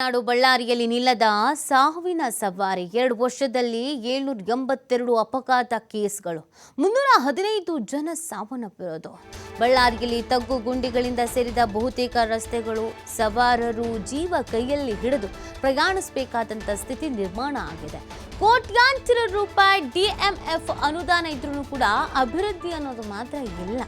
ನಾಡು ಬಳ್ಳಾರಿಯಲ್ಲಿ ನಿಲ್ಲದ ಸಾವಿನ ಸವಾರಿ ಎರಡು ವರ್ಷದಲ್ಲಿ ಏಳ್ನೂರ ಎಂಬತ್ತೆರಡು ಅಪಘಾತ ಕೇಸ್ಗಳು. ಮುನ್ನೂರ ಹದಿನೈದು ಜನ ಸಾವನ್ನಪ್ಪಿರೋದು. ಬಳ್ಳಾರಿಯಲ್ಲಿ ತಗ್ಗು ಗುಂಡಿಗಳಿಂದ ಸೇರಿದ ಬಹುತೇಕ ರಸ್ತೆಗಳು ಸವಾರರು ಜೀವ ಕೈಯಲ್ಲಿ ಹಿಡಿದು ಪ್ರಯಾಣಿಸಬೇಕಾದಂಥ ಸ್ಥಿತಿ ನಿರ್ಮಾಣ ಆಗಿದೆ. ಕೋಟ್ಯಾಂತರ ರೂಪಾಯಿ ಡಿಎಂಎಫ್ ಅನುದಾನ ಇದ್ರೂ ಕೂಡ ಅಭಿವೃದ್ಧಿ ಅನ್ನೋದು ಮಾತ್ರ ಇಲ್ಲ.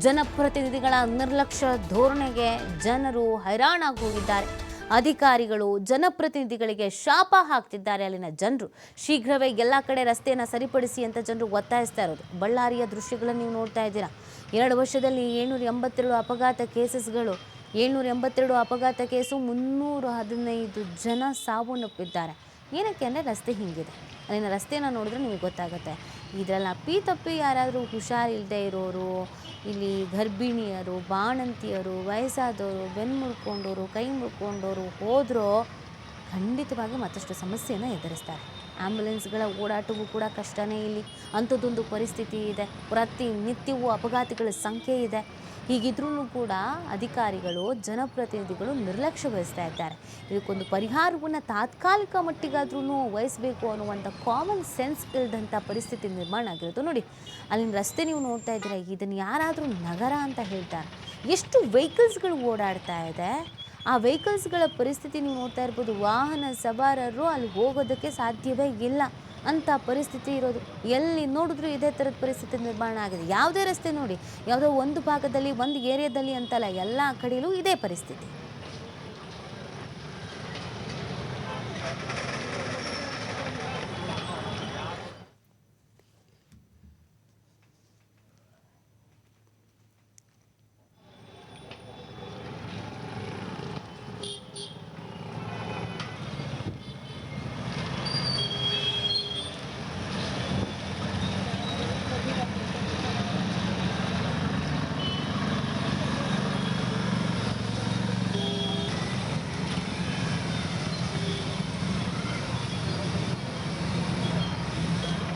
ಜನಪ್ರತಿನಿಧಿಗಳ ನಿರ್ಲಕ್ಷ್ಯ ಧೋರಣೆಗೆ ಜನರು ಹೈರಾಣಾಗಿ ಹೋಗಿದ್ದಾರೆ ಅಧಿಕಾರಿಗಳು, ಜನಪ್ರತಿನಿಧಿಗಳಿಗೆ ಶಾಪ ಹಾಕ್ತಿದ್ದಾರೆ. ಅಲ್ಲಿನ ಜನರು ಶೀಘ್ರವೇ ಎಲ್ಲ ಕಡೆ ರಸ್ತೆಯನ್ನು ಸರಿಪಡಿಸಿ ಅಂತ ಜನರು ಒತ್ತಾಯಿಸ್ತಾ ಇರೋದು. ಬಳ್ಳಾರಿಯ ದೃಶ್ಯಗಳನ್ನು ನೀವು ನೋಡ್ತಾ ಇದ್ದೀರಾ? ಎರಡು ವರ್ಷದಲ್ಲಿ ಏಳ್ನೂರ ಎಂಬತ್ತೆರಡು ಅಪಘಾತ ಕೇಸಸ್ಗಳು, ಏಳ್ನೂರ ಎಂಬತ್ತೆರಡು ಅಪಘಾತ ಕೇಸು ಮುನ್ನೂರ ಹದಿನೈದು ಜನ ಸಾವನ್ನಪ್ಪಿದ್ದಾರೆ ಏನಕ್ಕೆ ಅಂದರೆ ರಸ್ತೆ ಹಿಂಗಿದೆ. ಅಲ್ಲಿನ ರಸ್ತೆನ ನೋಡಿದ್ರೆ ನಿಮಗೆ ಗೊತ್ತಾಗುತ್ತೆ. ಇದರಲ್ಲಿ ಅಪ್ಪಿ ತಪ್ಪಿ ಯಾರಾದರೂ ಹುಷಾರಿಲ್ಲದೆ ಇರೋರು, ಇಲ್ಲಿ ಗರ್ಭಿಣಿಯರು, ಬಾಣಂತಿಯರು, ವಯಸ್ಸಾದವರು, ಬೆನ್ನು ಮುಡ್ಕೊಂಡವರು ಕೈ ಮುಡ್ಕೊಂಡವರು ಹೋದರೂ ಖಂಡಿತವಾಗಿ ಮತ್ತಷ್ಟು ಸಮಸ್ಯೆಯನ್ನು ಎದುರಿಸ್ತಾರೆ. ಆ್ಯಂಬುಲೆನ್ಸ್ಗಳ ಓಡಾಟವೂ ಕೂಡ ಕಷ್ಟನೇ ಇಲ್ಲಿ. ಅಂಥದ್ದೊಂದು ಪರಿಸ್ಥಿತಿ ಇದೆ. ಪ್ರತಿನಿತ್ಯವೂ ಅಪಘಾತಗಳ ಸಂಖ್ಯೆ ಇದೆ. ಹೀಗಿದ್ರೂ ಕೂಡ ಅಧಿಕಾರಿಗಳು, ಜನಪ್ರತಿನಿಧಿಗಳು ನಿರ್ಲಕ್ಷ್ಯ ವಹಿಸ್ತಾ ಇದ್ದಾರೆ. ಇದಕ್ಕೊಂದು ಪರಿಹಾರವನ್ನು ತಾತ್ಕಾಲಿಕ ಮಟ್ಟಿಗಾದ್ರೂ ವಹಿಸಬೇಕು ಅನ್ನುವಂಥ ಕಾಮನ್ ಸೆನ್ಸ್ ಇಲ್ದಂಥ ಪರಿಸ್ಥಿತಿ ನಿರ್ಮಾಣ ಆಗಿರೋದು ನೋಡಿ. ಅಲ್ಲಿನ ರಸ್ತೆ ನೀವು ನೋಡ್ತಾ ಇದ್ದೀರಾ, ಇದನ್ನು ಯಾರಾದರೂ ನಗರ ಅಂತ ಹೇಳ್ತಾರೆ. ಎಷ್ಟು ವೆಹಿಕಲ್ಸ್ಗಳು ಓಡಾಡ್ತಾ ಇದೆ. ಆ ವೆಹಿಕಲ್ಸ್ಗಳ ಪರಿಸ್ಥಿತಿ ನೀವು ನೋಡ್ತಾ ಇರ್ಬೋದು, ವಾಹನ ಸವಾರರು ಅಲ್ಲಿ ಹೋಗೋದಕ್ಕೆ ಸಾಧ್ಯವೇ ಇಲ್ಲ ಅಂತ ಪರಿಸ್ಥಿತಿ ಇರೋದು. ಎಲ್ಲಿ ನೋಡಿದ್ರು ಇದೇ ಥರದ ಪರಿಸ್ಥಿತಿ ನಿರ್ಮಾಣ ಆಗಿದೆ. ಯಾವುದೇ ರಸ್ತೆ ನೋಡಿ, ಯಾವುದೋ ಒಂದು ಭಾಗದಲ್ಲಿ, ಒಂದು ಏರಿಯಾದಲ್ಲಿ ಅಂತಲ್ಲ, ಎಲ್ಲ ಕಡೆಯಲ್ಲೂ ಇದೇ ಪರಿಸ್ಥಿತಿ.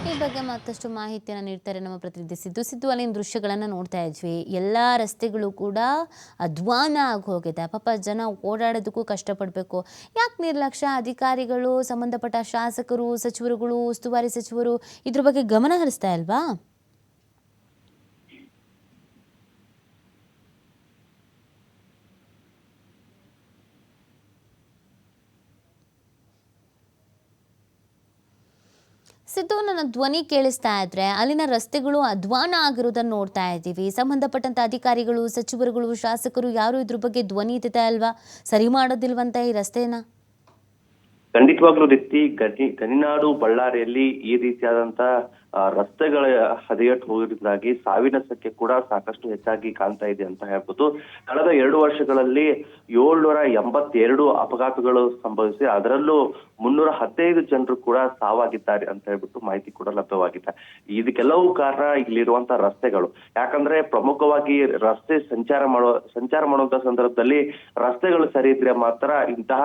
ಈ ಬಗ್ಗೆ ಮತ್ತಷ್ಟು ಮಾಹಿತಿಯನ್ನು ನೀಡ್ತಾರೆ ನಮ್ಮ ಪ್ರತಿನಿಧಿ ಸಿದ್ದು. ಸಿದ್ದು, ಅಲ್ಲಿನ ದೃಶ್ಯಗಳನ್ನು ನೋಡ್ತಾ ಇದ್ವಿ. ಎಲ್ಲ ರಸ್ತೆಗಳು ಕೂಡ ಅಧ್ವಾನ ಆಗಿ ಹೋಗಿದೆ. ಪಾಪ ಜನ ಓಡಾಡೋದಕ್ಕೂ ಕಷ್ಟಪಡಬೇಕು. ಯಾಕೆ ನಿರ್ಲಕ್ಷ್ಯ? ಅಧಿಕಾರಿಗಳು, ಸಂಬಂಧಪಟ್ಟ ಶಾಸಕರು, ಸಚಿವರುಗಳು, ಉಸ್ತುವಾರಿ ಸಚಿವರು ಇದ್ರ ಬಗ್ಗೆ ಗಮನ ಹರಿಸ್ತಾ ಇಲ್ವಾ? ಸಿದ್ದು, ನನ್ನ ಧ್ವನಿ ಕೇಳಿಸ್ತಾ ಇದ್ರೆ ಅಲ್ಲಿನ ರಸ್ತೆಗಳು ಅಧ್ವಾನ ಆಗಿರೋದನ್ನ ನೋಡ್ತಾ ಇದ್ದೀವಿ. ಸಂಬಂಧಪಟ್ಟಂತ ಅಧಿಕಾರಿಗಳು, ಸಚಿವರುಗಳು, ಶಾಸಕರು ಯಾರು ಇದ್ರ ಬಗ್ಗೆ ಧ್ವನಿ ಇದ್ದಿದೆ ಅಲ್ವಾ? ಸರಿ ಮಾಡೋದಿಲ್ವಂತ ಈ ರಸ್ತೆನ? ಖಂಡಿತವಾಗ್ಲೂ ರೀತಿ ಗಣಿ ಗನಿನಾಡು ಬಳ್ಳಾರಿಯಲ್ಲಿ ಈ ರೀತಿಯಾದಂತ ರಸ್ತೆಗಳ ಹದಗೆಟ್ಟು ಹೋಗಿದ್ದಾಗಿ ಸಾವಿನ ಸಂಖ್ಯೆ ಕೂಡ ಸಾಕಷ್ಟು ಹೆಚ್ಚಾಗಿ ಕಾಣ್ತಾ ಇದೆ ಅಂತ ಹೇಳ್ಬೋದು. ಕಳೆದ ಎರಡು ವರ್ಷಗಳಲ್ಲಿ ಏಳ್ನೂರ ಎಂಬತ್ತೆರಡು ಅಪಘಾತಗಳು ಸಂಭವಿಸಿ ಅದರಲ್ಲೂ ಮುನ್ನೂರ ಹದಿನೈದು ಜನರು ಕೂಡ ಸಾವಾಗಿದ್ದಾರೆ ಅಂತ ಹೇಳ್ಬಿಟ್ಟು ಮಾಹಿತಿ ಕೂಡ ಲಭ್ಯವಾಗಿದೆ. ಇದಕ್ಕೆಲ್ಲವೂ ಕಾರಣ ಇಲ್ಲಿರುವಂತಹ ರಸ್ತೆಗಳು. ಯಾಕಂದ್ರೆ ಪ್ರಮುಖವಾಗಿ ರಸ್ತೆ ಸಂಚಾರ ಮಾಡೋ ಸಂಚಾರ ಮಾಡುವಂತಹ ಸಂದರ್ಭದಲ್ಲಿ ರಸ್ತೆಗಳು ಸರಿ ಇದ್ರೆ ಮಾತ್ರ ಇಂತಹ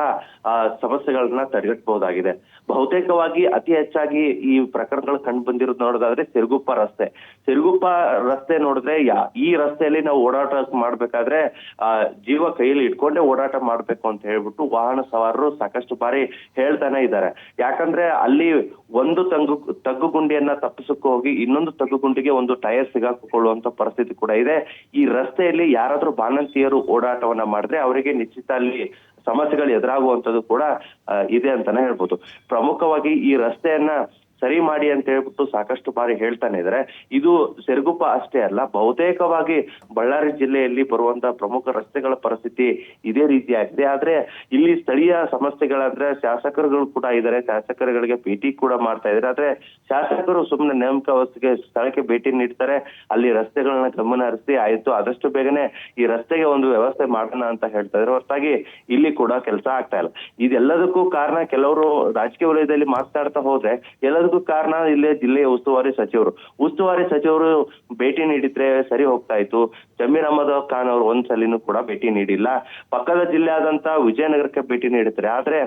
ಸಮಸ್ಯೆಗಳನ್ನ ತಡೆಗಟ್ಟಬಹುದಾಗಿದೆ ಬಹುತೇಕವಾಗಿ ಅತಿ ಹೆಚ್ಚಾಗಿ ಈ ಪ್ರಕರಣಗಳು ಕಂಡು ಬಂದಿರೋದು ನೋಡೋದಾದ್ರೆ ಸಿರುಗುಪ್ಪ ರಸ್ತೆ. ಸಿರುಗುಪ್ಪ ರಸ್ತೆ ನೋಡಿದ್ರೆ ಈ ರಸ್ತೆಯಲ್ಲಿ ನಾವು ಓಡಾಟ ಮಾಡ್ಬೇಕಾದ್ರೆ, ಆ, ಜೀವ ಕೈಯಲ್ಲಿ ಇಟ್ಕೊಂಡೇ ಓಡಾಟ ಮಾಡ್ಬೇಕು ಅಂತ ಹೇಳ್ಬಿಟ್ಟು ವಾಹನ ಸವಾರರು ಸಾಕಷ್ಟು ಬಾರಿ ಹೇಳ್ತಾನೆ ಇದ್ದಾರೆ. ಯಾಕಂದ್ರೆ ಅಲ್ಲಿ ಒಂದು ತಂಗು, ತಗ್ಗು ಗುಂಡಿಯನ್ನ ತಪ್ಪಿಸಕ್ಕೆ ಹೋಗಿ ಇನ್ನೊಂದು ತಗ್ಗು ಗುಂಡಿಗೆ ಒಂದು ಟೈರ್ ಸಿಗಾಕೊಳ್ಳುವಂತ ಪರಿಸ್ಥಿತಿ ಕೂಡ ಇದೆ. ಈ ರಸ್ತೆಯಲ್ಲಿ ಯಾರಾದ್ರೂ ಬಾಣಂತಿಯರು ಓಡಾಟವನ್ನ ಮಾಡಿದ್ರೆ ಅವರಿಗೆ ನಿಶ್ಚಿತ ಅಲ್ಲಿ ಸಮಸ್ಯೆಗಳು ಎದುರಾಗುವಂತದ್ದು ಕೂಡ ಇದೆ ಅಂತಾನೆ ಹೇಳ್ಬೋದು. ಪ್ರಮುಖವಾಗಿ ಈ ರಸ್ತೆಯನ್ನ ಸರಿ ಮಾಡಿ ಅಂತ ಹೇಳ್ಬಿಟ್ಟು ಸಾಕಷ್ಟು ಬಾರಿ ಹೇಳ್ತಾನೆ ಇದ್ದಾರೆ ಇದು ಸೆರಗುಪ್ಪ ಅಷ್ಟೇ ಅಲ್ಲ, ಬಹುತೇಕವಾಗಿ ಬಳ್ಳಾರಿ ಜಿಲ್ಲೆಯಲ್ಲಿ ಬರುವಂತಹ ಪ್ರಮುಖ ರಸ್ತೆಗಳ ಪರಿಸ್ಥಿತಿ ಇದೇ ರೀತಿಯಾಗಿದೆ. ಆದ್ರೆ ಇಲ್ಲಿ ಸ್ಥಳೀಯ ಸಮಸ್ಯೆಗಳಂದ್ರೆ ಶಾಸಕರುಗಳು ಕೂಡ ಇದ್ದಾರೆ, ಶಾಸಕರುಗಳಿಗೆ ಭೇಟಿ ಕೂಡ ಮಾಡ್ತಾ ಇದ್ದಾರೆ. ಆದ್ರೆ ಶಾಸಕರು ಸುಮ್ಮನೆ ನೇಮಕಾವಸ್ಥೆಗೆ ಸ್ಥಳಕ್ಕೆ ಭೇಟಿ ನೀಡ್ತಾರೆ, ಅಲ್ಲಿ ರಸ್ತೆಗಳನ್ನ ಗಮನ ಹರಿಸಿ, ಆಯ್ತು, ಆದಷ್ಟು ಬೇಗನೆ ಈ ರಸ್ತೆಗೆ ಒಂದು ವ್ಯವಸ್ಥೆ ಮಾಡೋಣ ಅಂತ ಹೇಳ್ತಾ ಇದ್ರೆ ಹೊರತಾಗಿ ಇಲ್ಲಿ ಕೂಡ ಕೆಲಸ ಆಗ್ತಾ ಇಲ್ಲ. ಇದೆಲ್ಲದಕ್ಕೂ ಕಾರಣ ಕೆಲವರು ರಾಜಕೀಯ ವಲಯದಲ್ಲಿ ಮಾತಾಡ್ತಾ ಹೋದ್ರೆ, ಎಲ್ಲದಕ್ಕೂ ಇದೆಲ್ಲದಕ್ಕೂ ಕಾರಣ ಇಲ್ಲೇ ಜಿಲ್ಲೆಯ ಉಸ್ತುವಾರಿ ಸಚಿವರು. ಉಸ್ತುವಾರಿ ಸಚಿವರು ಭೇಟಿ ನೀಡಿದ್ರೆ ಸರಿ ಹೋಗ್ತಾ ಇತ್ತು. ಜಮೀರ್ ಅಹಮದ್ ಖಾನ್ ಅವರು ಒಂದ್ಸಲಿನೂ ಕೂಡ ಭೇಟಿ ನೀಡಿಲ್ಲ. ಪಕ್ಕದ ಜಿಲ್ಲೆ ಆದಂತ ವಿಜಯನಗರಕ್ಕೆ ಭೇಟಿ ನೀಡಿದ್ರೆ ಆದ್ರೆ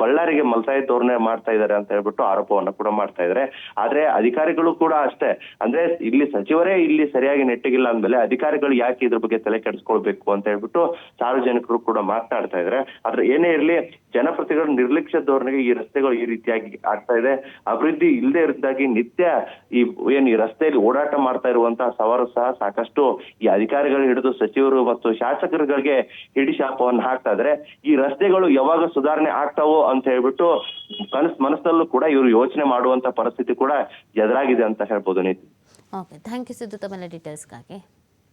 ಬಳ್ಳಾರಿಗೆ ಮಲ್ತಾಯಿ ಧೋರಣೆ ಮಾಡ್ತಾ ಇದ್ದಾರೆ ಅಂತ ಹೇಳ್ಬಿಟ್ಟು ಆರೋಪವನ್ನ ಕೂಡ ಮಾಡ್ತಾ ಇದ್ದಾರೆ. ಆದ್ರೆ ಅಧಿಕಾರಿಗಳು ಕೂಡ ಅಷ್ಟೇ. ಅಂದ್ರೆ ಇಲ್ಲಿ ಸಚಿವರೇ ಇಲ್ಲಿ ಸರಿಯಾಗಿ ನೆಟ್ಟಿಗಿಲ್ಲ ಅಂದ್ಮೇಲೆ ಅಧಿಕಾರಿಗಳು ಯಾಕೆ ಇದ್ರ ಬಗ್ಗೆ ತಲೆ ಕೆಡಿಸ್ಕೊಳ್ಬೇಕು ಅಂತ ಹೇಳ್ಬಿಟ್ಟು ಸಾರ್ವಜನಿಕರು ಕೂಡ ಮಾತನಾಡ್ತಾ ಇದ್ದಾರೆ. ಆದ್ರೆ ಏನೇ ಇರ್ಲಿ ಜನಪ್ರತಿಗಳ ನಿರ್ಲಕ್ಷ್ಯ ಧೋರಣೆಗೆ ಈ ರಸ್ತೆಗಳು ಈ ರೀತಿಯಾಗಿ ಆಗ್ತಾ ಇದೆ. ಅಭಿವೃದ್ಧಿ ಇಲ್ಲದೆ ಇರದಾಗಿ ನಿತ್ಯ ಈ ಏನ್ ಈ ರಸ್ತೆಯಲ್ಲಿ ಓಡಾಟ ಮಾಡ್ತಾ ಇರುವಂತಹ ಸವಾರು ಸಹ ಸಾಕಷ್ಟು ಈ ಅಧಿಕಾರಿಗಳು ಹಿಡಿದು ಸಚಿವರು ಮತ್ತು ಶಾಸಕರುಗಳಿಗೆ ಹಿಡಿ ಶಾಪವನ್ನು ಹಾಕ್ತಾ ಇದ್ರೆ ಈ ರಸ್ತೆಗಳು ಯಾವಾಗ ಸುಧಾರಣೆ ಆಗ್ತಾವೋ ಅಂತ ಹೇಳ್ಬಿಟ್ಟು ಕನಸ್ ಮನಸ್ಸಲ್ಲೂ ಕೂಡ ಇವರು ಯೋಚನೆ ಮಾಡುವಂತ ಪರಿಸ್ಥಿತಿ ಕೂಡ ಎದುರಾಗಿದೆ ಅಂತ ಹೇಳ್ಬೋದು ನೀತಿ. ಓಕೆ ಥ್ಯಾಂಕ್ ಯು ಸಿದ್ದು ತಮ್ಮ ಡೀಟೇಲ್ಸ್ಗಾಗಿ